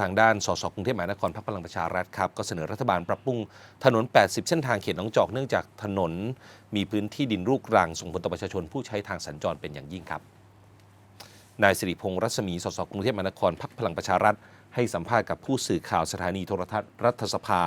ทางด้านสสกรุงเทพมหานครพรรคพลังประชารัฐครับก็เสนอรัฐบาลปรับปรุงถนน 80 เส้นทางเขตหนองจอกเนื่องจากถนนมีพื้นที่ดินลูกรังส่งผลต่อประชาชนผู้ใช้ทางสัญจรเป็นอย่างยิ่งครับนายสิริพงษ์รัศมีสสกรุงเทพมหานครพรรคพลังประชารัฐ ให้สัมภาษณ์กับผู้สื่อข่าวสถานีโทรทัศน์รัฐสภา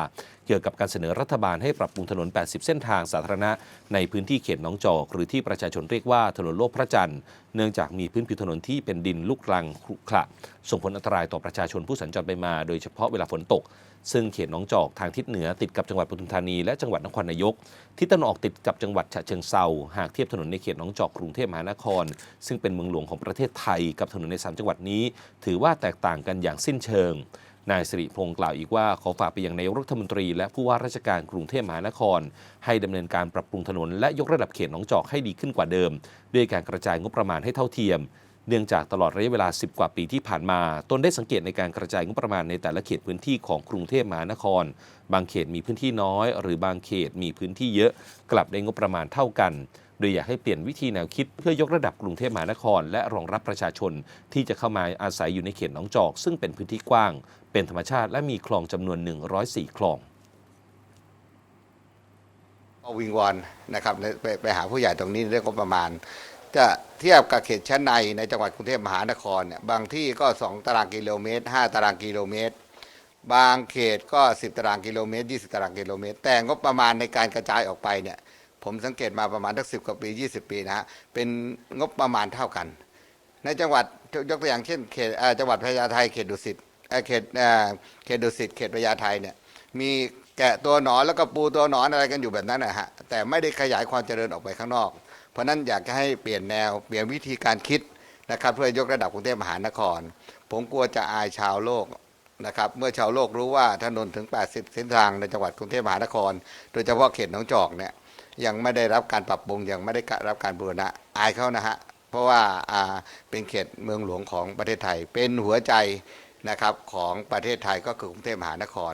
เกี่ยวกับการเสนอรัฐบาลให้ปรับปรุงถนน 80 เส้นทางสาธารณะ ในพื้นที่เขตหนองจอก หรือที่ประชาชนเรียกว่าถนนโลกพระจันทร์เนื่องจากมีพื้นผิวถนนที่เป็นดินลุกรังขรุขระส่งผลอันตรายต่อประชาชนผู้สัญจรไปมา โดยเฉพาะเวลาฝนตก ซึ่งเขตหนองจอกทางทิศเหนือติดกับจังหวัดปทุมธานีและจังหวัดนครนายกทิศตะวันออกติดกับจังหวัดฉะเชิงเซาหากเทียบถนนในเขตหนองจอกกรุงเทพมหานคร ซึ่งเป็นเมืองหลวงของประเทศไทยกับถนนในสามจังหวัดนี้ ถือว่าแตกต่างกันอย่างสิ้นเชิงนายสิริพงศ์กล่าวอีกว่าขอฝากไปยังนายกรัฐมนตรี และผู้ว่าราชการกรุงเทพมหานคร ให้ดำเนินการปรับปรุงถนนและยกระดับเขตหนองจอกให้ดีขึ้นกว่าเดิม ด้วยการกระจายงบประมาณให้เท่าเทียม เนื่องจากตลอดระยะเวลา 10 กว่าปีที่ผ่านมา ตนได้สังเกตในการกระจายงบประมาณในแต่ละเขตพื้นที่ของกรุงเทพมหานคร บางเขตมีพื้นที่น้อย หรือบางเขตมีพื้นที่เยอะ กลับได้งบประมาณเท่ากัน โดยอยากให้เปลี่ยนวิธีแนวคิดเพื่อยกระดับกรุงเทพมหานคร และรองรับประชาชน ที่จะเข้ามาอาศัยอยู่ในเขตหนองจอก ซึ่งเป็นพื้นที่กว้าง เป็นธรรมชาติและมีคลองจำนวน 104 คลองก็วิงวอนนะครับไปไปหาผู้ใหญ่ตรงนี้เรื่องงบประมาณ จะเทียบกับเขตชั้นในในจังหวัดกรุงเทพมหานครเนี่ยบางที่ก็ 2 ตารางกิโลเมตร 5 ตารางกิโลเมตร บางเขตก็ 10 ตารางกิโลเมตร 20 ตารางกิโลเมตร แต่งบประมาณในการกระจายออกไปเนี่ยผมสังเกตมาประมาณสักสิบกว่าปี 20 ปีนะฮะเป็นงบประมาณเท่ากัน ในจังหวัดยกตัวอย่างเช่นเขตจังหวัดพญาไทเขตดุสิตเขตเอ่อเขตดุสิตเขตพญาไทเนี่ยมีแกะตัวหนอนแล้วก็ปูตัวหนอนอะไรกันอยู่แบบนั้นนะฮะแต่ไม่ได้ขยายความเจริญออกไปข้างนอก เพราะนั้นอยากจะให้เปลี่ยนแนวเปลี่ยนวิธีการคิดนะครับ เพื่อยกระดับกรุงเทพมหานคร ผมกลัวจะอายชาวโลกนะครับ เมื่อชาวโลกรู้ว่าถนนถึง 80 เส้นทางในจังหวัดกรุงเทพมหานคร โดยเฉพาะเขตหนองจอกเนี่ยยังไม่ได้รับการปรับปรุงยังไม่ได้รับการบูรณะอายเขานะฮะเพราะว่าเป็นเขตเมืองหลวงของประเทศไทย เป็นหัวใจ นะครับของประเทศไทยก็คือกรุงเทพมหานคร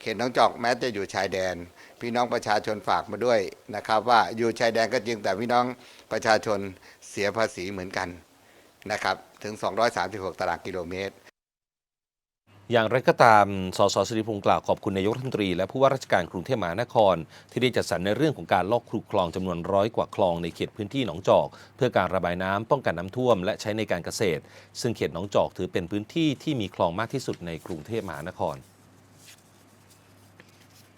เขตน้องจอกแม้จะอยู่ชายแดน พี่น้องประชาชนฝากมาด้วยนะครับว่าอยู่ชายแดนก็จริงแต่พี่น้องประชาชนเสียภาษีเหมือนกันนะครับถึง 236 ตารางกิโลเมตร อย่างไรก็ตาม สสสิริพงศ์กล่าวขอบคุณนายกรัฐมนตรีและผู้ว่าราชการกรุงเทพมหานคร ที่ได้จัดสรรในเรื่องของการลอกครูคลองจำนวนร้อยกว่าคลองในเขตพื้นที่หนองจอก เพื่อการระบายน้ำป้องกันน้ำท่วม และใช้ในการเกษตร ซึ่งเขตหนองจอกถือเป็นพื้นที่ที่มีคลองมากที่สุดในกรุงเทพมหานคร